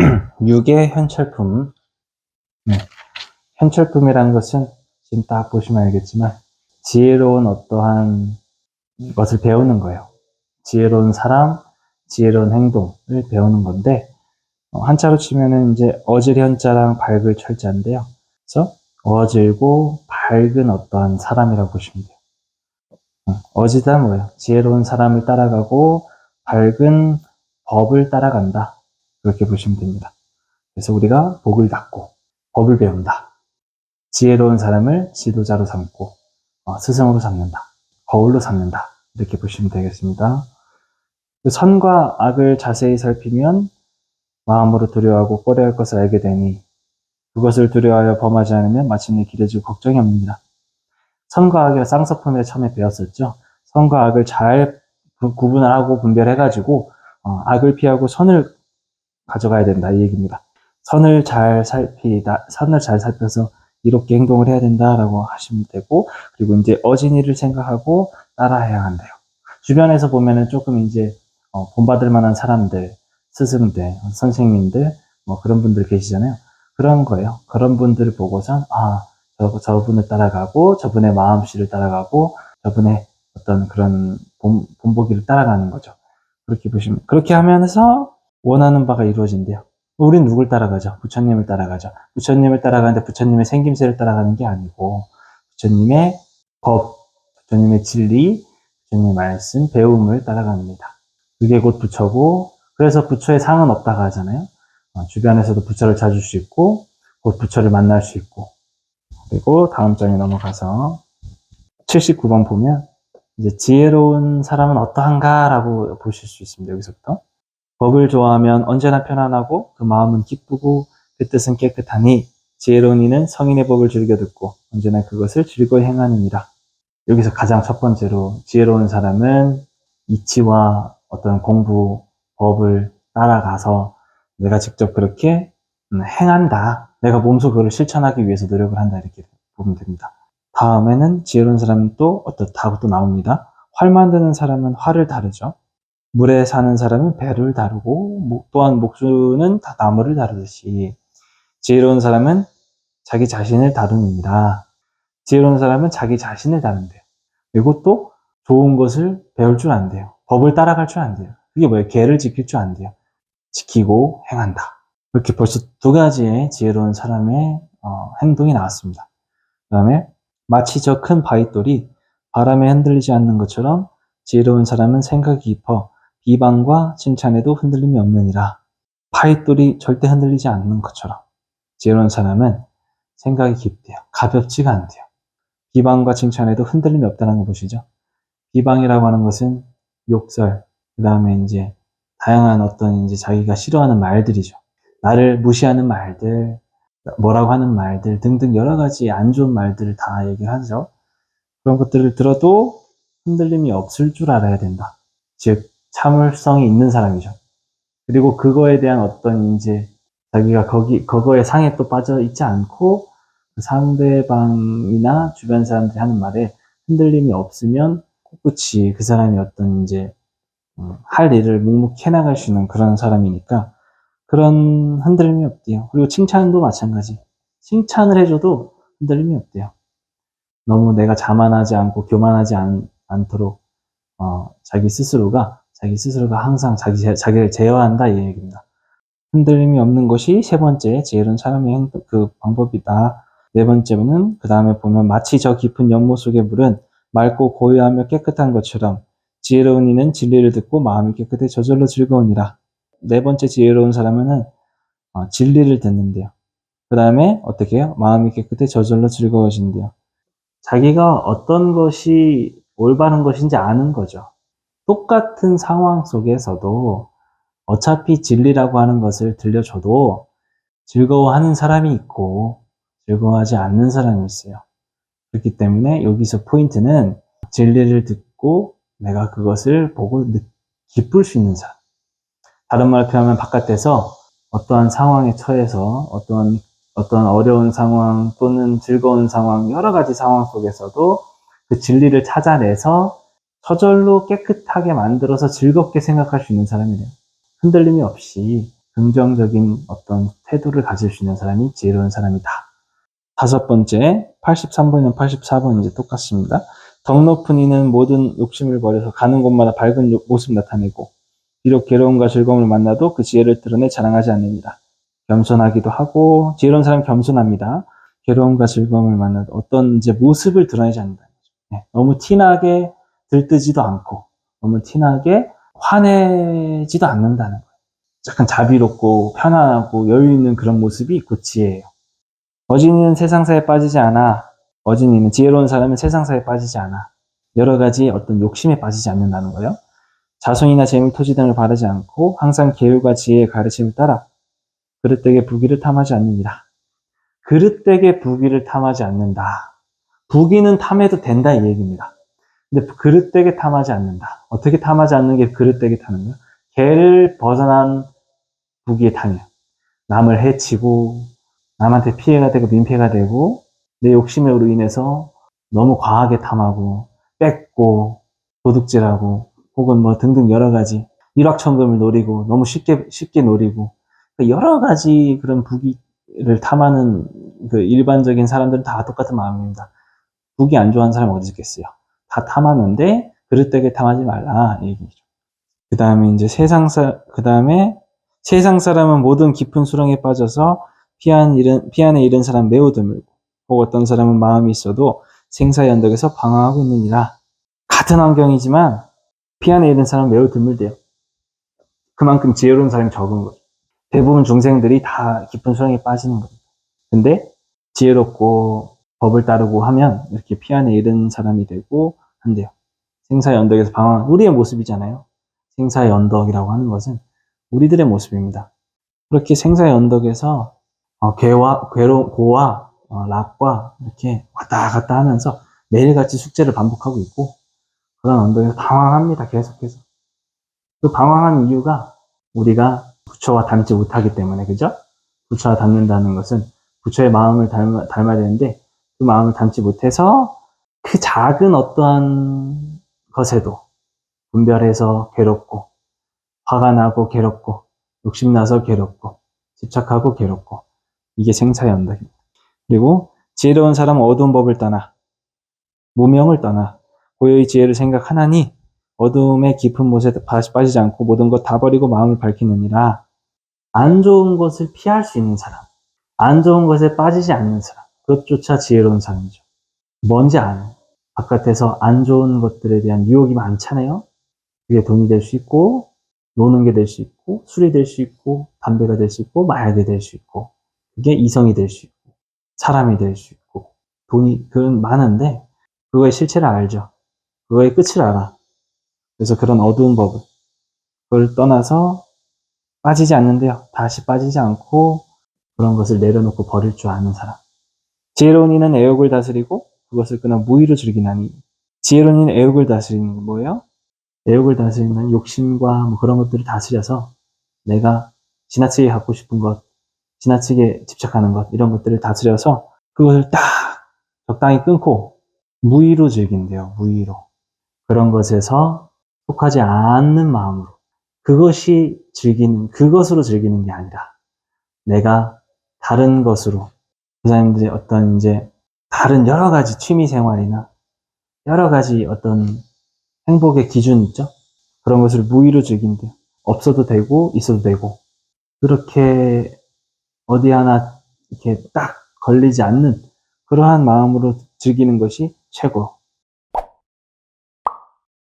육의 현철품. 네. 현철품이라는 것은 지금 딱 보시면 알겠지만 지혜로운 어떠한 것을 배우는 거예요. 지혜로운 사람, 지혜로운 행동을 배우는 건데 어, 한자로 치면은 이제 어질 현자랑 밝을 철자인데요. 그래서 어질고 밝은 어떠한 사람이라고 보시면 돼요. 어, 어지다 뭐예요? 지혜로운 사람을 따라가고 밝은 법을 따라간다. 그렇게 보시면 됩니다. 그래서 우리가 복을 닦고 법을 배운다. 지혜로운 사람을 지도자로 삼고 어, 스승으로 삼는다. 거울로 삼는다. 이렇게 보시면 되겠습니다. 그 선과 악을 자세히 살피면 마음으로 두려워하고 꺼려할 것을 알게 되니 그것을 두려워하여 범하지 않으면 마침내 길해지고 걱정이 없느니라. 선과 악의 쌍서품에 처음에 배웠었죠. 선과 악을 잘 구- 구분을 하고 분별해가지고 어, 악을 피하고 선을 가져가야 된다 이 얘기입니다. 선을 잘 살피다, 선을 잘 살펴서 이롭게 행동을 해야 된다라고 하시면 되고 그리고 이제 어진이를 생각하고 따라해야 한대요. 주변에서 보면은 조금 이제 어, 본받을 만한 사람들, 스승들, 선생님들 뭐 그런 분들 계시잖아요. 그런 거예요. 그런 분들을 보고선 아 저, 저분을 따라가고 저분의 마음씨를 따라가고 저분의 어떤 그런 본, 본보기를 따라가는 거죠. 그렇게 보시면 그렇게 하면서 원하는 바가 이루어진대요. 우린 누굴 따라가죠? 부처님을 따라가죠. 부처님을 따라가는데 부처님의 생김새를 따라가는 게 아니고 부처님의 법, 부처님의 진리, 부처님의 말씀, 배움을 따라갑니다. 그게 곧 부처고 그래서 부처의 상은 없다고 하잖아요. 어, 주변에서도 부처를 찾을 수 있고 곧 부처를 만날 수 있고 그리고 다음 장에 넘어가서 79번 보면 이제 지혜로운 사람은 어떠한가라고 보실 수 있습니다. 여기서부터 법을 좋아하면 언제나 편안하고 그 마음은 기쁘고 그 뜻은 깨끗하니 지혜로운 이는 성인의 법을 즐겨 듣고 언제나 그것을 즐거이 행하느니라. 여기서 가장 첫 번째로 지혜로운 사람은 이치와 어떤 공부, 법을 따라가서 내가 직접 그렇게 음, 행한다. 내가 몸소 그걸 실천하기 위해서 노력을 한다. 이렇게 보면 됩니다. 다음에는 지혜로운 사람은 또 어떻다고 또 나옵니다. 활 만드는 사람은 활을 다루죠. 물에 사는 사람은 배를 다루고 목- 또한 목수는 다 나무를 다루듯이 지혜로운 사람은 자기 자신을 다루느니라. 지혜로운 사람은 자기 자신을 다룬대요. 그리고 또 좋은 것을 배울 줄 안 돼요. 법을 따라갈 줄 안 돼요. 그게 뭐예요? 계를 지킬 줄 안 돼요. 지키고 행한다. 이렇게 벌써 두 가지의 지혜로운 사람의 어, 행동이 나왔습니다. 그 다음에 마치 저 큰 바위돌이 바람에 흔들리지 않는 것처럼 지혜로운 사람은 생각이 깊어 비방과 칭찬에도 흔들림이 없느니라. 바위돌이 절대 흔들리지 않는 것처럼 지혜로운 사람은 생각이 깊대요. 가볍지가 않대요. 비방과 칭찬에도 흔들림이 없다는 거 보시죠. 비방이라고 하는 것은 욕설, 그 다음에 이제 다양한 어떤 이제 자기가 싫어하는 말들이죠. 나를 무시하는 말들, 뭐라고 하는 말들 등등 여러 가지 안 좋은 말들을 다 얘기를 하죠. 그런 것들을 들어도 흔들림이 없을 줄 알아야 된다. 즉, 참을성이 있는 사람이죠. 그리고 그거에 대한 어떤 이제 자기가 거기, 그거에 상에 또 빠져 있지 않고 그 상대방이나 주변 사람들이 하는 말에 흔들림이 없으면 꿋꿋이 그 사람이 어떤 이제 음, 할 일을 묵묵히 해나갈 수 있는 그런 사람이니까 그런 흔들림이 없대요. 그리고 칭찬도 마찬가지. 칭찬을 해줘도 흔들림이 없대요. 너무 내가 자만하지 않고 교만하지 않, 않도록 어, 자기 스스로가 자기 스스로가 항상 자기 제- 자기를 제어한다 이 얘기입니다. 흔들림이 없는 것이 세 번째 지혜로운 사람의 행동, 그 방법이다. 네 번째는 그 다음에 보면 마치 저 깊은 연못 속의 물은 맑고 고요하며 깨끗한 것처럼 지혜로운 이는 진리를 듣고 마음이 깨끗해 저절로 즐거우니라. 네 번째 지혜로운 사람은 어, 진리를 듣는데요. 그 다음에 어떻게 해요? 마음이 깨끗해 저절로 즐거워진대요. 자기가 어떤 것이 올바른 것인지 아는 거죠. 똑같은 상황 속에서도 어차피 진리라고 하는 것을 들려줘도 즐거워하는 사람이 있고 즐거워하지 않는 사람이 있어요. 그렇기 때문에 여기서 포인트는 진리를 듣고 내가 그것을 보고 느- 기쁠 수 있는 사람. 다른 말로 표현하면 바깥에서 어떠한 상황에 처해서 어떠한 어떤 어려운 상황 또는 즐거운 상황 여러 가지 상황 속에서도 그 진리를 찾아내서 저절로 깨끗하게 만들어서 즐겁게 생각할 수 있는 사람이래요. 흔들림이 없이 긍정적인 어떤 태도를 가질 수 있는 사람이 지혜로운 사람이다. 다섯 번째, 83번이나 84번 이제 똑같습니다. 덕 높은 이는 모든 욕심을 버려서 가는 곳마다 밝은 요- 모습 나타내고 비록 괴로움과 즐거움을 만나도 그 지혜를 드러내 자랑하지 않느니라. 겸손하기도 하고 지혜로운 사람 겸손합니다. 괴로움과 즐거움을 만나도 어떤 이제 모습을 드러내지 않는다. 네, 너무 티나게 들뜨지도 않고 너무 티나게 화내지도 않는다는 거예요. 약간 자비롭고 편안하고 여유 있는 그런 모습이 곧 지혜예요. 어진이는 세상사에 빠지지 않아. 어진이는 지혜로운 사람은 세상사에 빠지지 않아. 여러 가지 어떤 욕심에 빠지지 않는다는 거예요. 자손이나 재물, 토지 등을 바라지 않고 항상 계율과 지혜의 가르침을 따라 그릇되게 부귀를 탐하지 않느니라. 그릇되게 부귀를 탐하지 않는다. 부귀는 탐해도 된다 이 얘기입니다. 근데 그릇되게 탐하지 않는다. 어떻게 탐하지 않는 게 그릇되게 타는 거야? 개를 벗어난 부귀에 탐이야. 남을 해치고 남한테 피해가 되고 민폐가 되고 내 욕심으로 인해서 너무 과하게 탐하고 뺏고 도둑질하고 혹은 뭐 등등 여러 가지 일확천금을 노리고 너무 쉽게 쉽게 노리고 여러 가지 그런 부귀를 탐하는 그 일반적인 사람들은 다 똑같은 마음입니다. 부귀 안 좋아하는 사람 어디 있겠어요? 다 탐하는데 그릇되게 탐하지 말라 이 얘기죠. 그 다음에 이제 세상 사 그 다음에 세상 사람은 모든 깊은 수렁에 빠져서 피한 잃은 피안에 잃은 사람 매우 드물고 혹 어떤 사람은 마음이 있어도 생사의 언덕에서 방황하고 있느니라 같은 환경이지만 피안에 잃은 사람 매우 드물대요. 그만큼 지혜로운 사람이 적은 거죠. 대부분 중생들이 다 깊은 수렁에 빠지는 겁니다. 근데 지혜롭고 법을 따르고 하면 이렇게 피안에 잃은 사람이 되고 한대요. 생사의 언덕에서 방황, 우리의 모습이잖아요. 생사의 언덕이라고 하는 것은 우리들의 모습입니다. 그렇게 생사의 언덕에서 어, 괴와, 괴로, 고와 어, 락과 이렇게 왔다 갔다 하면서 매일같이 숙제를 반복하고 있고 그런 언덕에서 방황합니다. 계속해서. 그 방황한 이유가 우리가 부처와 닮지 못하기 때문에 그죠? 부처와 닮는다는 것은 부처의 마음을 닮아, 닮아야 되는데 그 마음을 닮지 못해서 그 작은 어떠한 것에도 분별해서 괴롭고 화가 나고 괴롭고 욕심나서 괴롭고 집착하고 괴롭고 이게 생사의 언덕입니다. 그리고 지혜로운 사람은 어두운 법을 떠나 무명을 떠나 고요히 지혜를 생각하나니 어둠의 깊은 곳에 다시 빠지지 않고 모든 것 다 버리고 마음을 밝히느니라 안 좋은 것을 피할 수 있는 사람 안 좋은 것에 빠지지 않는 사람 그것조차 지혜로운 사람이죠. 뭔지 아는 바깥에서 안 좋은 것들에 대한 유혹이 많잖아요. 그게 돈이 될 수 있고 노는 게 될 수 있고 술이 될 수 있고 담배가 될 수 있고 마약이 될 수 있고 그게 이성이 될 수 있고 사람이 될 수 있고 돈이 그런 많은데 그거의 실체를 알죠. 그거의 끝을 알아. 그래서 그런 어두운 법을 그걸 떠나서 빠지지 않는데요. 다시 빠지지 않고 그런 것을 내려놓고 버릴 줄 아는 사람. 지혜로운 이는 애욕을 다스리고 그것을 끊어 무의로 즐기나니 지혜로운 이는 애욕을 다스리는 게 뭐예요? 애욕을 다스리는 욕심과 뭐 그런 것들을 다스려서 내가 지나치게 갖고 싶은 것, 지나치게 집착하는 것 이런 것들을 다스려서 그것을 딱 적당히 끊고 무의로 즐긴대요. 무의로 그런 것에서 속하지 않는 마음으로 그것이 즐기는 그것으로 즐기는 게 아니라 내가 다른 것으로 그 사람들이 어떤 이제 다른 여러 가지 취미 생활이나 여러 가지 어떤 행복의 기준 있죠? 그런 것을 무의로 즐긴대요. 없어도 되고 있어도 되고 그렇게 어디 하나 이렇게 딱 걸리지 않는 그러한 마음으로 즐기는 것이 최고.